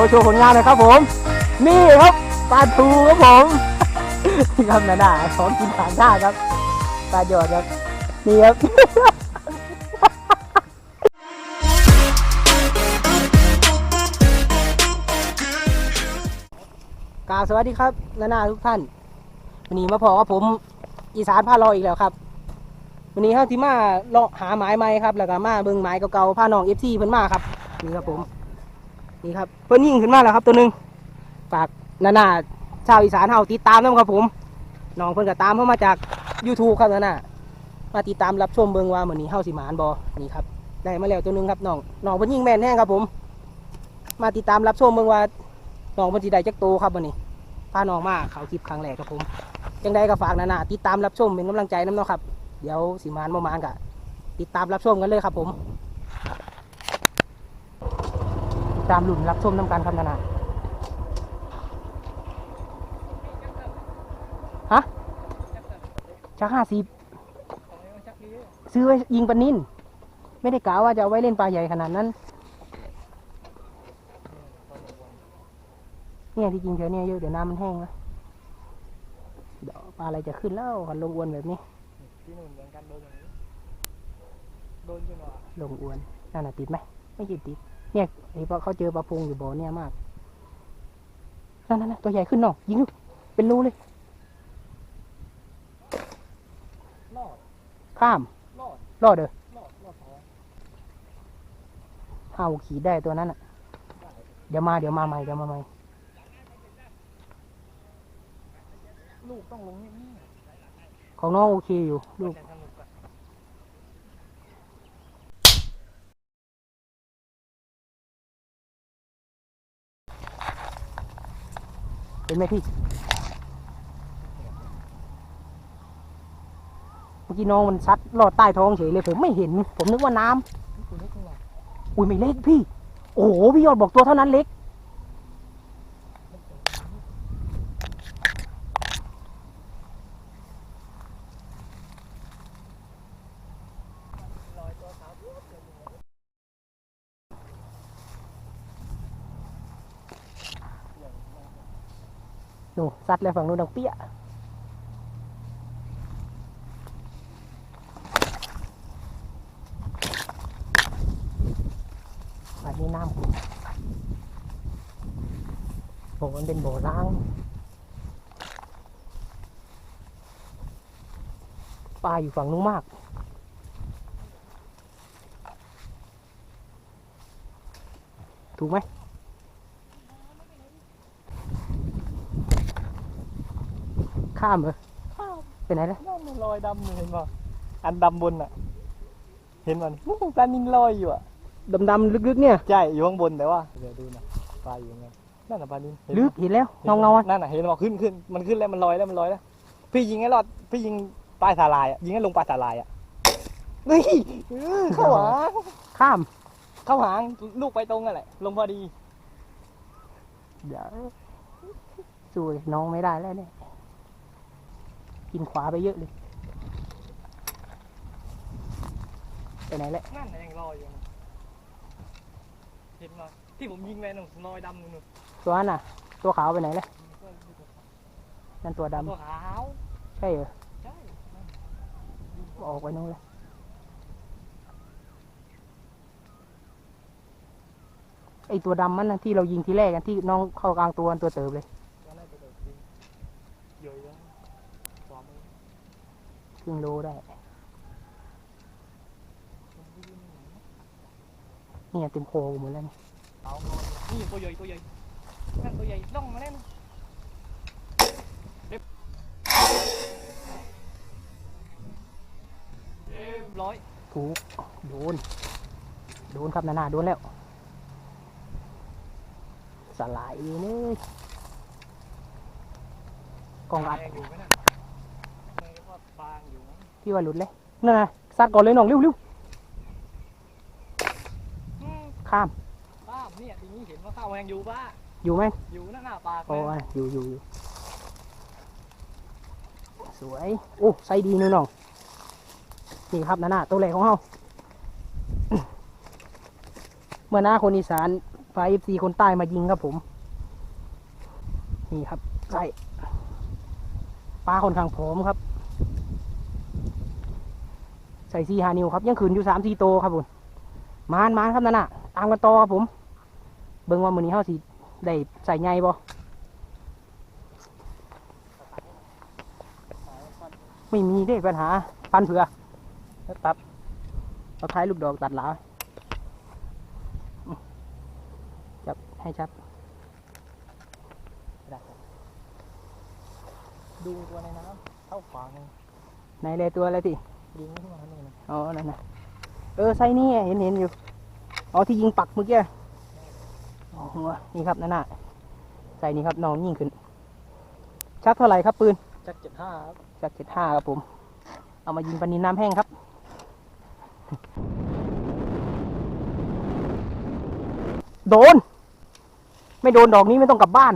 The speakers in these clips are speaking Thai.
อโชว์ผลงานหน่อยครับผม นี่ครับปลาทูครับผมนี่ครับนานาของกินขางชาติครับปลาหยอดครับนี่ครับกาสวัสดีครับนานาทุกท่านวันนี้มาพอกับผมอีสานพาลอยอีกแล้วครับวันนี้เฮาที่มาเลาะหาไม้ใหม่ครับ แล้วก็มาเบิ่งไม้เก่าๆพานองเอฟซีเพิ่นมาครับนี่ครับผม นี่ครับเพิ่นยิงขึ้นมาแล้วครับตัวหนึ่งฝากนานาชาวอีสานเฮาติดตามนำครับผมน้องเพิ่นก็ตามเข้ามาจาก YouTube ครับนานามาติดตามรับชมเบิงว่ามื้อนนี้เฮาสิหมานบ่นี่ครับได้มาแล้วตัวหนึงครับน้องน้องเพิ่นยิงแม่นแห้งครับผม มาติดตามรับชมเบิงว่าน้องเพิ่นสิได้จักโตครับมื้อนี้พาน้องมาเขาคลิปครั้งแรกครับผมจังใดก็ฝากนานาติดตามรับชมเป็นกำลังใจน้ำเนาะครับ เดี๋ยวสิมานบ่มานกะติดตามรับชมกันเลยครับผม ตามหลุนรับชมน้ำกันครับนานาฮะชักห้าสิบซื้อไว้ยิงปนินไม่ได้กล่าวว่าจะเอาไว้เล่นปลาใหญ่ขนาดนั้น เนี่ยที่จริงเดี๋ยวเนี้เยอะเดี๋ยวน้ำมันแห้งแล้วเดี๋ยวปลาอะไรจะขึ้นแล้วกันลงอวนแบบนี้ลงอวนนั่นน่ะติดไหมไม่ติดติด เนี่ยไอ้พอเขาเจอปลาพงอยู่บ่อเนี่ยมากนั่นนั่นนั่นตัวใหญ่ขึ้นเนาะยิงลูกเป็นรูเลยข้ามรอดเด้อรอดรอดท้องเห่าขี่ได้ตัวนั้นอะ เดี๋ยวมาเดี๋ยวมาใหม่เดี๋ยวมาใหม่ลูกต้องลงนี่นี่ของน้องโอเคอยู่ลูก แต่สนุกอะ เห็นไหมพี่ เมื่อกี้น้องมันซัดลอดใต้ท้องเฉยเลยผมไม่เห็น ผมนึกว่าน้ำอุ้ยไม่เล็กพี่ โอ้โหพี่ยอดบอกตัวเท่านั้นเล็ก ลอยตัวขาวปุ๊บเลย หนู ซัดเลยฝั่งนู้นดังเปี้ยอันนี้น้ำขุ่นโบมันเป็นโบร้างปลาอยู่ฝั่งนู้นมากถูกไหม ข้ามเหรอข้าวไปไหนแล้วนั่นมันลอยดำอยู่เห็นป่ะอันดำบนอะ เห็นมันมุ้งปลานินลอยอยู่อะดำๆลึกๆเนี่ยใช่อยู่ข้างบนแต่ว่าเดี๋ยวดูนะปลาอยู่ยังไงนั่นน่ะปลานินเห็นลึกเห็นแล้วเงาเงาๆอะนั่นน่ะเห็นบอกขึ้นขึ้นมันขึ้นแล้วมันลอยแล้วมันลอยแล้วพี่ยิงให้รอดพี่ยิงปลายสาลายอะยิงให้ลงปลายสาลายอะเฮ้ยเออเข้าหางข้าม เข้าหางลูกไปตรงกันแหละลงพอดีเดี๋ยวสู้น้องไม่ได้แล้วเนี่ย กินขวาไปเยอะเลย ไปไหนแล้วนั่นน่ะยังลอยอยู่นะเห็นไหมที่ผมยิงไปน่ะลอยดำนู่นตัวนั้นน่ะ ตัวขาวไปไหนแล้วนั่นตัวดำตัวขาวใช่เหรอใช่ออกไปนู้นเลยไอตัวดำมันนะที่เรายิงทีแรกกันที่น้องเข้ากลางตัวตัวเติบเลย ตัวนั้นตัวเดียวจริงเยอะแล้วขวามือ ครึ่งโลได้ เนี่ยเต็มโคหมดแล้วนี่เอานี่ตัวใหญ่ตัวใหญ่นั่นตัวใหญ่ล่องมาแน่นเรียบเรียบร้อยถูกโดน โดนครับนานาโดนแล้ว สลายเลยเนี่ยกองอัด พี่ว่าหลุดเลยนั่นนะซัดก่อนเลยน้องเร็วเร็วอืมข้ามป้าเนี่ยทีนี้เห็นว่าข้าวยังอยู่ป้าอยู่ไหมอยู่นั่นหน้าปากโอ้เลยยอยู่อยู่อยู่สวยโอ้ไซส์ดีเนอะน้องนี่ครับนานาตัวแรกของเราเมื่อหน้าคนอีสานพาเอฟซีคนใต้มายิงครับผม นี่ครับใส่ปลาค่อนข้างผอมครับ ใส่ซีหานิวครับยังขืนอยู่สามสี่โตวครับผมมานมานครับนั่นน่ะตามกันต่อครับผม เบิ่งว่ามือนี้เฮาสิได้ใส่ใหญ่บ่ไม่มีได้ปัญหาปันเผือแล้วตัดเอาท้ายลูกดอกตัดหลาอืมจับให้ชัด ดูตัวในน้ำเข้าขวางเลยในเลยตัวอะไรติ ยิงไม่ขึ้นมาเนี่ยนะอ๋อนั่นนะเออไซนี่เห็นเห็นอยู่อ๋อที่ยิงปักเมื่อกี้อ๋อหัวนี่ครับนั่นน่ะใส่นี่ครับน้องยิงขึ้น ชักเท่าไหร่ครับปืนจักเจ็ดห้าครับชักเจ็ดห้าครับผม เอามายิงปลานินน้ำแห้งครับโดน ไม่โดนดอกนี้ไม่ต้องกลับบ้าน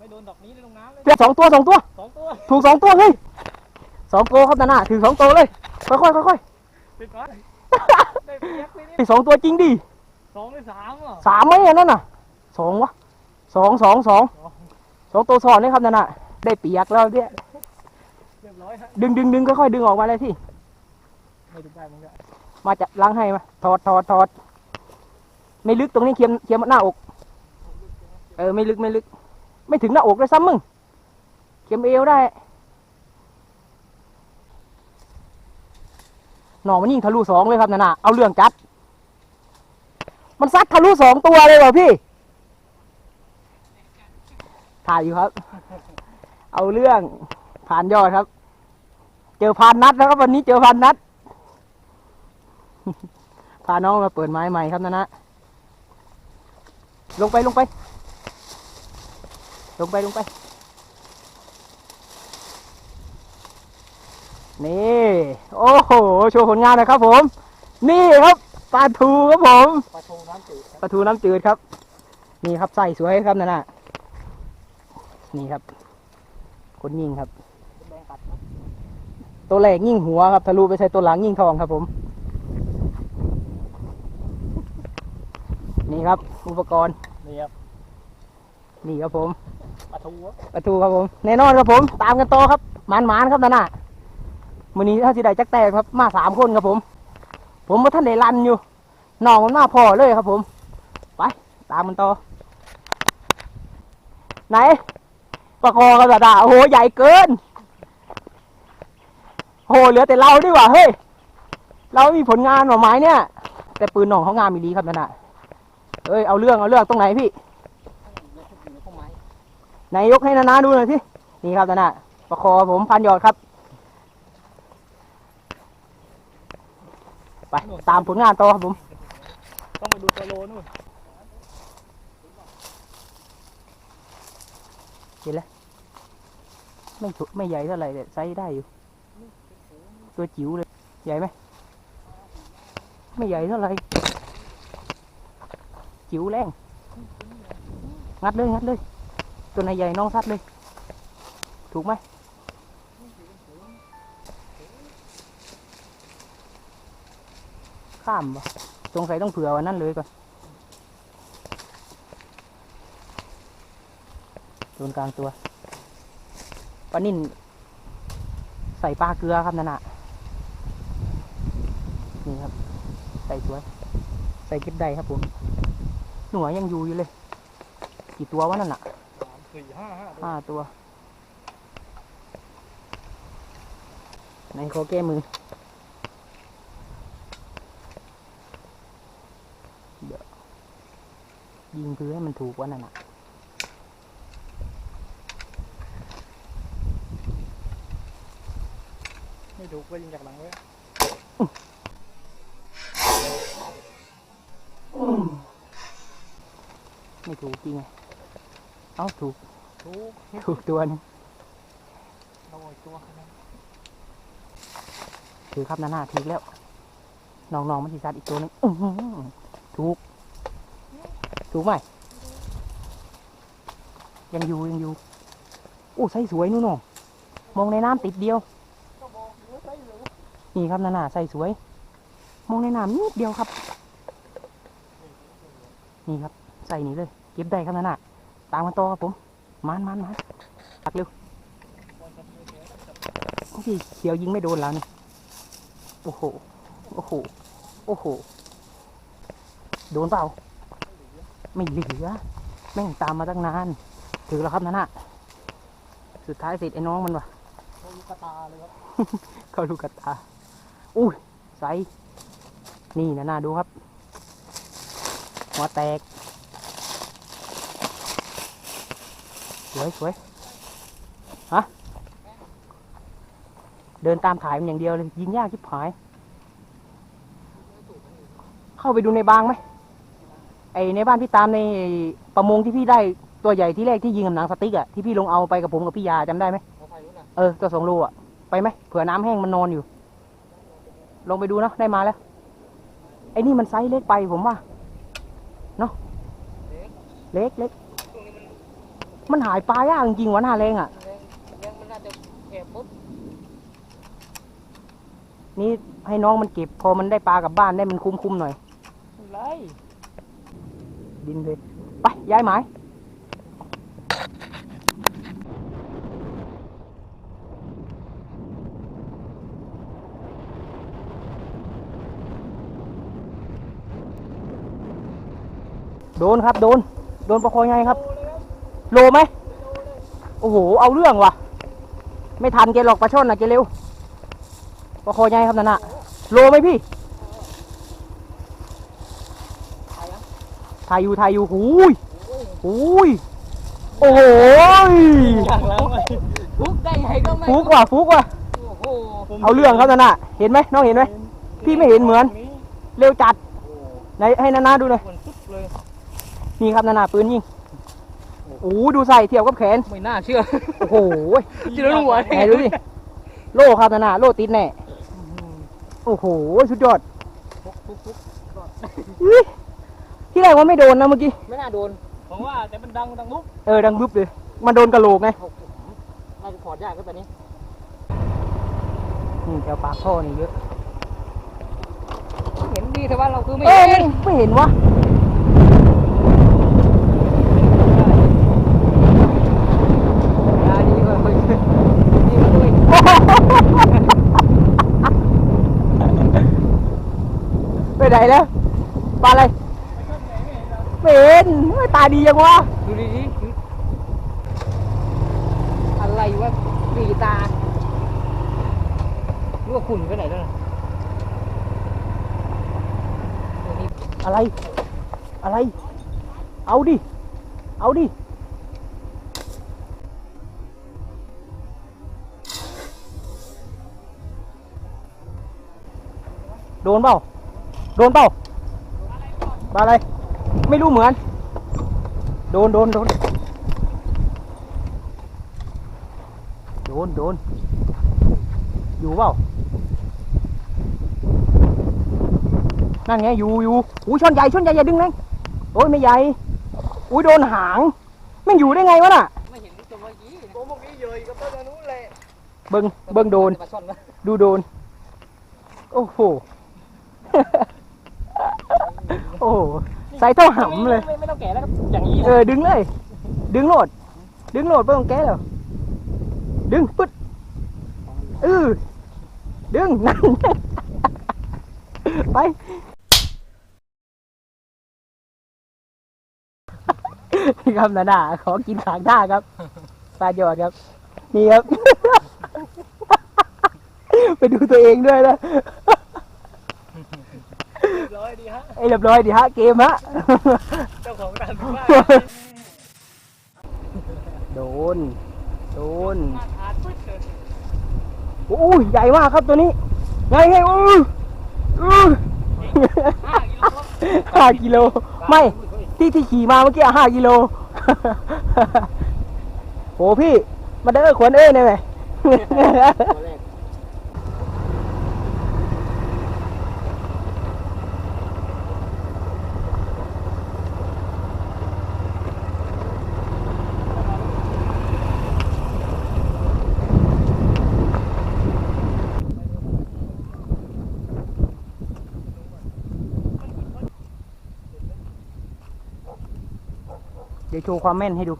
ไม่โดนดอกนี้เลยลงน้ำเลยเจอสองตัวสองตัว สองตัว ถูกสองตัวเฮ้ยสองตัวครับนั่นน่ะถือสองตัวเลย ค่อยๆค่อยติดก่อนได้เปียกไปๆนี่ไอ้สองตัวจริงดิสองหรือสามอะสามไหมอันนั่นน่ะสองวะสองสองสองสองตัวซ้อนเลยครับนั่นน่ะได้เปียกแล้วเนี่ยเรียบร้อยฮะดึงดึงดึงค่อยๆดึงออกมาเลยที่ไม่ดึงได้มึงก็มาจะล้างให้มาถอดถอดถอดไม่ลึกตรงนี้เคียมเคียมหน้าอก เออไม่ลึกไม่ลึก ไม่ถึงหน้าอกเลยซ้ำมึงเคียมเอวได้ หนอมันยิงทะลุสองเลยครับนั่นน่ะเอาเรื่องจัด มันซัดทะลุสองตัวเลยเหรอพี่ถ่ายอยู่ครับ เอาเรื่องผ่านยอดครับ เจอพานนัดแล้วครับวันนี้เจอพานนัดพาน้องมาเปิดไม้ใหม่ครับนะนะลงไปลงไป ลงไปลงไป นี่ โอ้โห โชว์ผลงานหนะครับผม นี่ครับปลาทูครับผม ปลาทูน้ำจืดครับปลาทูน้ำจืดครับ นี่ครับใส่สวยครับนั่นน่ะ นี่ครับ คนยิงครับ แดงกัดครับตัวแรกยิงหัวครับทะลุไปใส่ตัวหลังยิงทองครับผม นี่ครับ อุปกรณ์ นี่ครับนี่ครับผม ปลาทูครับ ประตูครับผมแน่นอนครับผม ตามกันต่อครับหมานหมานๆครับนั่นน่ะ มื่อนี้ถ้าสิได้จักแตกครับมาสามคนครับผม ผมมาท่านได้รันอยู่น้องมันมาพอเลยครับผม ไป ตามมันต่อ ไหนปลาคอกันระดาโอ้โหใหญ่เกินโหเหลือแต่เราดีกว่าเฮ้ยเรามีผลงานหน่อไม้เนี่ย แต่ปืนหน่องเขางามมีดีครับนั่นน่ะเอ้ยเอาเรื่องเอาเรื่องตรงไหนพี่นข้อไหนยกให้นานาดูหน่อยสินี่ครับนานาประคอผมพันยอดครับ ไป ตามผลงานต่อครับผม ต้องไปดูตัวโลนู่นเห็นแล้วไม่ถุไม่ใหญ่เท่าไหร่แต่ไซส์ได้อยู่ ตัวจิ๋วเลย ใหญ่ไหม ไม่ใหญ่เท่าไหร่จิ๋วแรง งัดเลย งัดเลย ตัวไหนใหญ่น้องซัดเลย ถูกไหม ข้ามปะสงสัยต้องเผื่อวันนั้นเลยก่อนโดนกลางตัวปลานิ่นใส่ปลาเกลือครับนั่นน่ะนี่ครับ ใส่สวย ใส่เก็บได้ครับผมหนัวยังอยู่อยู่เลย กี่ตัววะนั่นน่ะสามสี่ห้าห้าตัวห้าตัวไหนขอแก้มือ เดี๋ยวยิงพื้ นให้มันถูกว่านั่นน่ะไม่ถูกก็ยิงจากหลังไว้ไม่ถูกจริงไงเอ้าถูก ถูกถูกตัวหนึงโดนตัวขนาดถือครับนานาถูกแล้วน้องๆมันทีซัดอีกตัวหนึงอื้อหือถูกถูกไหม ยังอยู่ยังอยู่โอ้ใส่สวยนู่นน่ะมองในน้ำติดเดียว นี่ครับนานาใส่สวย มองในน้ำนิดเดียวครับ นี่ครับใส่นี่เลย เก็บได้ครับนั่นน่ะตามมาต่อครับผมมันมันมันตักเร็วพี่เขียวยิงไม่โดนแล้วนี่โอ้โหโอ้โหโอ้โหโดนเปล่า ไม่เหลือแม่งตามมาตั้งนาน ถือแล้วครับนั่นน่ะสุดท้ายเสร็จไอ้น้องมันวะเขาลูกกระตาเลยครับ เข้าลูกกระตา อุ้ยใสนี่นะน่าดูครับ หัวแตก สวยสวยฮะ เดินตามขายมันอย่างเดียวเลย ยิงยากชิบหาย เข้าไปดูในบางไหมไอในบ้านพี่ตามในประมงที่พี่ได้ ตัวใหญ่ที่แรกที่ยิงกับหนังสติ๊กอะที่พี่ลงเอาไปกับผมกับพี่ยาจำได้ไหมเขาไปรู้นะเออตัวสองโลอะไปไหมเผื่อน้ำแห้งมันนอนอยู่ ลงไปดูเนาะได้มาแล้วไอ้นี่มันไซส์เล็กไปผมว่าเนาะเล็กเล็กช่วงนี้มันมันหายปลายากจริงๆวะหน้าแรงอะแรงแรงมันน่าจะแอบปุ๊บนี่ให้น้องมันเก็บพอมันได้ปลากลับบ้านได้มันคุ้มๆหน่อย ไร ดินเลยไปย้ายหมาย โดนครับ โดน โดนประคอยไงครับ โลไหมโอ้โห เอาเรื่องว่ะ ไม่ทันแกหรอกปลาช่อนนะแกเร็วประคอยไงครับนั่นน่ะ โลไหมพี่ถ่ายอยู่ถ่ายอยู่หูยหูยโอ้โหยอย่างแล้วไงฟุกได้ไงก็ไม่ฟุกว่ะฟุกว่ะโอ้โหเอาเรื่องครับนั่นน่ะ เห็นไหมน้องเห็นไหมพี่ไม่เห็นเหมือน เร็วจัดไหนให้นานาดูหน่อยเหมือ นซุปเลยนี่ครับนานาปืนยิงโอ้โหดูใส่เทียบกับแขน ไม่น่าเชื่อ โอ้โหจะรู้หัวไหนดูดิ โล่ครับนานาโล่ติดแน่ โอ้โห สุดยอดฟุกฟุกฟุกอุ๊ยที่แรกว่าไม่โดนนะเมื่อกี้ ไม่น่าโดน ผมว่าแต่มันดังดังลุกเออ ดังบึ๊บเลย มันโดนกระโหลกไงน่าจะถอดยากก็ตอนนี้นี่แถวปากท่อนี่เยอะ เห็นดีแต่ว่าเราคือไม่เอ้ยเห็น ไม่เห็นวะ ยาดีกว่าเฮ้ยนี่มันด้วย ไปไหนแล้วปลาอะไรไม่เห็นไม่ตาดียังวะดูดีดิอะไรวะสีตารู้ว่าขุ่นไปไหนแล้วน่ะตัวนี้อะไร อะไร เอาดิ เอาดิโดนเปล่า โดนเปล่าปลาอะไร ไม่รู้เหมือน โดนโดนโดนโดนโดน อยู่เปล่า นั่นไงอยู่อยู่อุ้ยช่อนใหญ่ช่อนใหญ่อย่าดึงแรงโอ้ยไม่ใหญ่ อุ้ยโดนหางไม่อยู่ได้ไงวะน่ะ ไม่เห็นตัวเมื่อกี้ตัวเมื่อกี้เยยกับต้นนู้นเลยเบิงเบิงโดน ดูโดน โอ้โห โอ้โหใส่เท่าหำเลย ไม่ไม่ต้องแกะแล้วครับอย่างนี้เออดึงเลย ดึงโหลด ดึงโหลดเพื่อต้องแก้แล้วดึงปึ๊ดเออดึงนั่น ไป นี่ครับนาดาขอกินขางท่าครับปลาหยอดครับ นี่ครับ ไปดูตัวเองด้วยนะร้ อยดีฮะไอ้เรียบร้อยดีฮะเกมฮะ เจ้าของร้านว่าโดน โดน มาทานปึ๊ดเลยโอ้ยใหญ่มากครับตัวนี้ไงไงอู้อู้ห้ากิโล ไม่ ที่ที่ขี่มาเมื่อกี้ห้ากิโล โหพี่ มาเด้อขวนเอ้ยเนี่ยไหม ตัวแรก ดี๋ยวโชว์ความแม่นให้ดู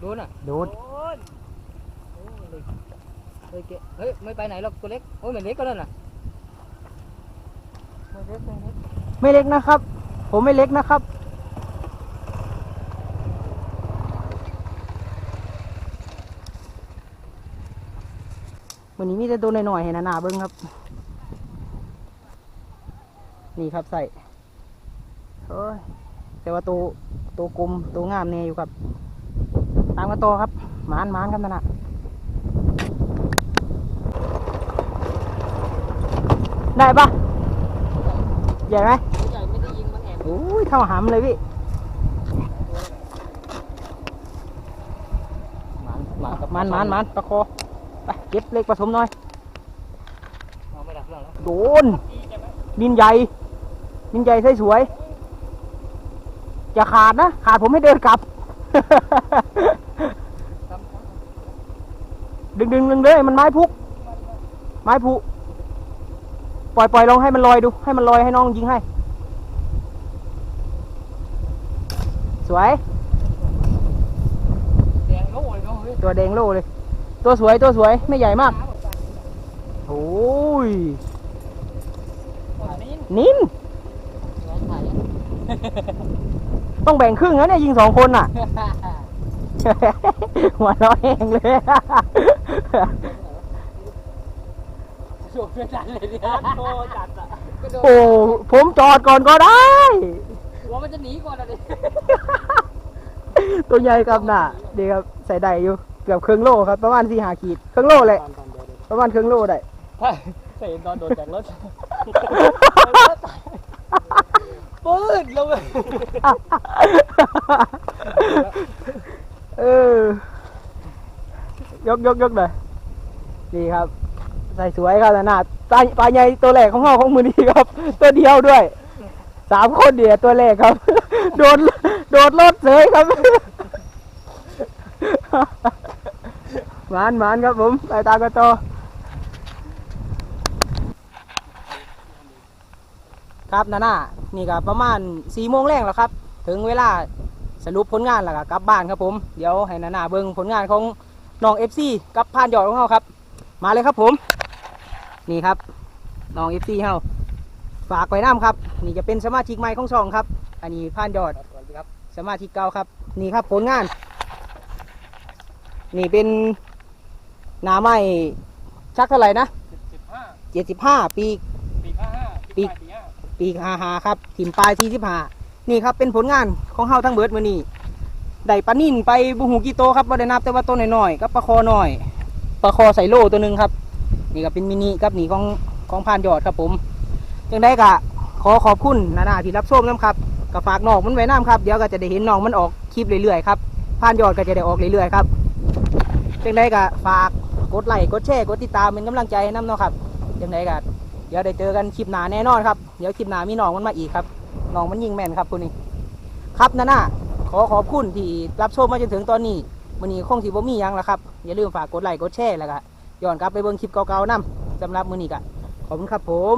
โดนอะโดนโอ้ยเฮ้ยเก๋เฮ้ยไม่ไปไหนหรอกตัวเล็กโอ้ยมันเล็กก็นั่นน่ะไม่เล็กไม่เล็กไม่เล็กนะครับ ผมไม่เล็กนะครับ วันนี้มีแต่ตัวหน่อยๆให้นานาเบิ้งครับ นี่ครับใส่โอ้ยแต่ว่าตัวตัวกลมตัวงามแน่อยู่ครับ ตามกันต่อครับหมานหมานครับนานาได้ปะใหญ่ไหมใหญ่ไม่ได้ยิงมันแอบโอ้ยเท่าหำเลยพี่หมันหมันกับมันมันมันประคอ ไปเก็บเล็กผสมหน่อยเอาไม่ดับเครื่องแล้วโดนดินใหญ่ดินใหญ่สวยๆอย่าขาดนะ ขาดผมให้เดินกลับ ดึงดึงดึงเลยมันไม้พุก ไม้พุปล่อยปล่อยลองให้มันลอยดู ให้มันลอยให้น้องยิงให้ สวยแดงโล่เลยเนาะเฮ้ยตัวแดงโล่เลย ตัวสวยตัวสวยไม่ใหญ่มากโอ้ยนี่นินถ่ายต้องแบ่งครึ่งนะเนี่ยยิงสองคนน่ะ หัวเร้อแห้งเลยโชว์เพื่อนดันเลยดิโตจัดอะก็โดนโอ้ผมจอดก่อนก็ได้หัวมันจะหนีก่อนอะดิตัวใหญ่ครับน่ะดีครับใส่ได้อยู่ เกือบครึ่งโลครับประมาณสี่หาขีดครึ่งโลเลยตอนตอนเดียวเดี๋ยวประมาณครึ่งโลได้ใช่เคยเห็นตอนโดดจากรถปื้ดลงเลยเออยกยกยกหน่อยนี่ครับ ใส่สวยครับน่ะปลาปลาใหญ่ตัวแรกของห้องของมือนี้ครับ ตัวเดียวด้วยสามคนเดียวตัวแรกครับ โดนโดดรถเสยครับ หมานหมานครับผมไปตามกันต่อครับนาน่านี่ก็ประมาณสี่โมงแรงแล้วครับ ถึงเวลาสรุปผลงานแล้วก็กลับบ้านครับผม เดี๋ยวให้นาน่าเบิ่งผลงานของน้องเอฟซีกับพานยอดของเขาครับ มาเลยครับผม นี่ครับน้องเอฟซีเฮาฝากไว้น้ำครับ นี่จะเป็นสมาชิกใหม่ของช่องครับ อันนี้พานยอดสวัสดีครับสมาชิกเก่าครับ นี่ครับผลงาน นี่เป็น หนาไม้ชักเท่าไหร่นะสิบห้าเจ็ดสิบห้าปี ปีห้าห้าปีปีห้าปีหาหาครับถิ่มปลายที่สิบห้านี่ครับเป็นผลงานของเฮาทั้งเบิดมือนี่ได้ปลานิ่นไปบุหูกี่โตวครับบ่ได้นับแต่ว่าตัวน้อยๆกับปลาคอน้อยปลาคอใส่โลตัวหนึ่งครับ นี่ก็เป็นมินิกับนี่ของของพานยอดครับผมจังได้กะขอขอบคุณนานาที่รับชมน้ำครับก็ฝากน้องมันไว้น้ำครับเดี๋ยวก็จะได้เห็นน้องมันออกคลิปเรื่อยๆครับพานยอดก็จะได้ออกเรื่อยๆครับจังได้กะฝากก ดไลค์กดแชร์กดติดตามเป็นกำลังใจให้น้ำเนาะครับยังไงกันเดี๋ยวได้เจอกันคลิปหนาแน่นอนครับเดี๋ยวคลิปหนามีน้องมันมาอีกครับน้องมันยิงแม่นครับคุณนี่ครับนาน่าขอขอบคุณที่รับชมมาจนถึงตอนนี้มันนี้คงสิบ่มียังแล้วครับอย่าลืมฝากกดไลค์กดแชร์แล้วก็ย้อนกลับไปเบิ่งคลิปเก่าๆนํสำหรับมื้อนี้ก็ขอบคุณครับผม